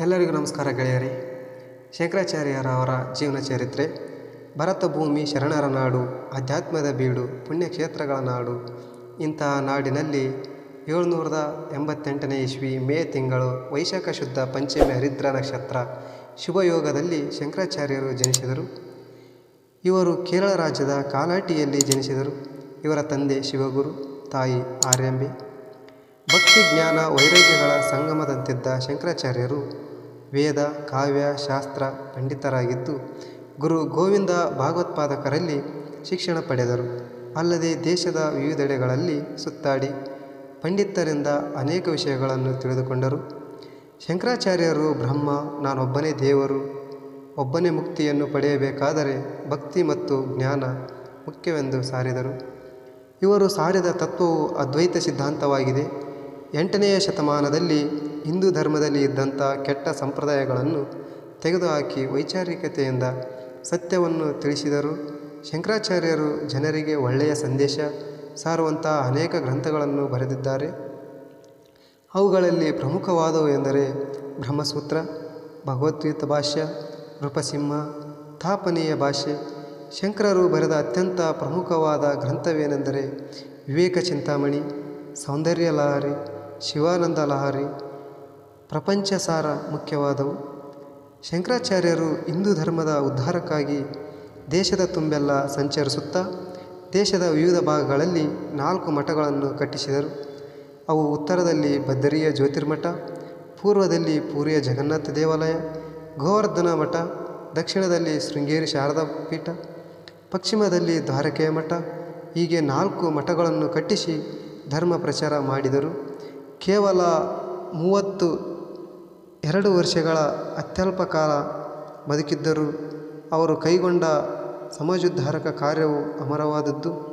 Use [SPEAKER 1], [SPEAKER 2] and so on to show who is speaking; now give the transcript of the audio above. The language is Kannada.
[SPEAKER 1] ಎಲ್ಲರಿಗೂ ನಮಸ್ಕಾರ ಗೆಳೆಯರೇ. ಶಂಕರಾಚಾರ್ಯರವರ ಜೀವನ ಚರಿತ್ರೆ ಭರತ ಭೂಮಿ ಶರಣರ ನಾಡು, ಆಧ್ಯಾತ್ಮದ ಬೀಡು, ಪುಣ್ಯಕ್ಷೇತ್ರಗಳ ನಾಡು ಇಂತಹ ನಾಡಿನಲ್ಲಿ ಏಳ್ನೂರದ ಎಂಬತ್ತೆಂಟನೇ ಇಸ್ವಿ ಮೇ ತಿಂಗಳು ವೈಶಾಖ ಶುದ್ಧ ಪಂಚಮಿ ಹರಿದ್ರ ನಕ್ಷತ್ರ ಶುಭಯೋಗದಲ್ಲಿ ಶಂಕರಾಚಾರ್ಯರು ಜನಿಸಿದರು. ಇವರು ಕೇರಳ ರಾಜ್ಯದ ಕಾಲಾಟಿಯಲ್ಲಿ ಜನಿಸಿದರು. ಇವರ ತಂದೆ ಶಿವಗುರು, ತಾಯಿ ಆರ್ಯಂಬೆ. ಭಕ್ತಿ ಜ್ಞಾನ ವೈರಾಗ್ಯಗಳ ಸಂಗಮದಂತಿದ್ದ ಶಂಕರಾಚಾರ್ಯರು ವೇದ, ಕಾವ್ಯ, ಶಾಸ್ತ್ರ ಪಂಡಿತರಾಗಿದ್ದು ಗುರು ಗೋವಿಂದ ಭಾಗವತ್ಪಾದಕರಲ್ಲಿ ಶಿಕ್ಷಣ ಪಡೆದರು. ಅಲ್ಲದೆ ದೇಶದ ವಿವಿಧೆಡೆಗಳಲ್ಲಿ ಸುತ್ತಾಡಿ ಪಂಡಿತರಿಂದ ಅನೇಕ ವಿಷಯಗಳನ್ನು ತಿಳಿದುಕೊಂಡರು. ಶಂಕರಾಚಾರ್ಯರು ಬ್ರಹ್ಮ, ನಾನೊಬ್ಬನೇ ದೇವರು, ಒಬ್ಬನೇ ಮುಕ್ತಿಯನ್ನು ಪಡೆಯಬೇಕಾದರೆ ಭಕ್ತಿ ಮತ್ತು ಜ್ಞಾನ ಮುಖ್ಯವೆಂದು ಸಾರಿದರು. ಇವರು ಸಾರಿದ ತತ್ವವು ಅದ್ವೈತ ಸಿದ್ಧಾಂತವಾಗಿದೆ. ಎಂಟನೆಯ ಶತಮಾನದಲ್ಲಿ ಹಿಂದೂ ಧರ್ಮದಲ್ಲಿ ಇದ್ದಂಥ ಕೆಟ್ಟ ಸಂಪ್ರದಾಯಗಳನ್ನು ತೆಗೆದುಹಾಕಿ ವೈಚಾರಿಕತೆಯಿಂದ ಸತ್ಯವನ್ನು ತಿಳಿಸಿದರು. ಶಂಕರಾಚಾರ್ಯರು ಜನರಿಗೆ ಒಳ್ಳೆಯ ಸಂದೇಶ ಸಾರುವಂತಹ ಅನೇಕ ಗ್ರಂಥಗಳನ್ನು ಬರೆದಿದ್ದಾರೆ. ಅವುಗಳಲ್ಲಿ ಪ್ರಮುಖವಾದವು ಎಂದರೆ ಬ್ರಹ್ಮಸೂತ್ರ, ಭಗವದ್ಗೀತ ಭಾಷ್ಯ, ನೃಪಸಿಂಹ, ತಾಪನೀಯ ಭಾಷೆ ಶಂಕರರು ಬರೆದ ಅತ್ಯಂತ ಪ್ರಮುಖವಾದ ಗ್ರಂಥವೇನೆಂದರೆ ವಿವೇಕ ಚಿಂತಾಮಣಿ, ಸೌಂದರ್ಯ ಲಹರಿ, ಶಿವಾನಂದ ಲಹರಿ ಪ್ರಪಂಚಸಾರ ಮುಖ್ಯವಾದವು. ಶಂಕರಾಚಾರ್ಯರು ಹಿಂದೂ ಧರ್ಮದ ಉದ್ಧಾರಕ್ಕಾಗಿ ದೇಶದ ತುಂಬೆಲ್ಲ ಸಂಚರಿಸುತ್ತಾ, ದೇಶದ ವಿವಿಧ ಭಾಗಗಳಲ್ಲಿ ನಾಲ್ಕು ಮಠಗಳನ್ನು ಕಟ್ಟಿಸಿದರು. ಅವು ಉತ್ತರದಲ್ಲಿ ಬದ್ದರಿಯ ಜ್ಯೋತಿರ್ಮಠ, ಪೂರ್ವದಲ್ಲಿ ಪೂರಿಯ ಜಗನ್ನಾಥ ದೇವಾಲಯ, ಗೋವರ್ಧನ ಮಠ, ದಕ್ಷಿಣದಲ್ಲಿ ಶೃಂಗೇರಿ ಶಾರದಾ ಪೀಠ, ಪಶ್ಚಿಮದಲ್ಲಿ ದ್ವಾರಕೆಯ ಮಠ, ಹೀಗೆ ನಾಲ್ಕು ಮಠಗಳನ್ನು ಕಟ್ಟಿಸಿ ಧರ್ಮ ಪ್ರಚಾರ ಮಾಡಿದರು. ಕೇವಲ ಮೂವತ್ತು ಎರಡು ವರ್ಷಗಳ ಅತ್ಯಲ್ಪ ಕಾಲ ಬದುಕಿದ್ದರೂ ಅವರು ಕೈಗೊಂಡ ಸಮಾಜೋದ್ಧಾರಕ ಕಾರ್ಯವು ಅಮರವಾದದ್ದು.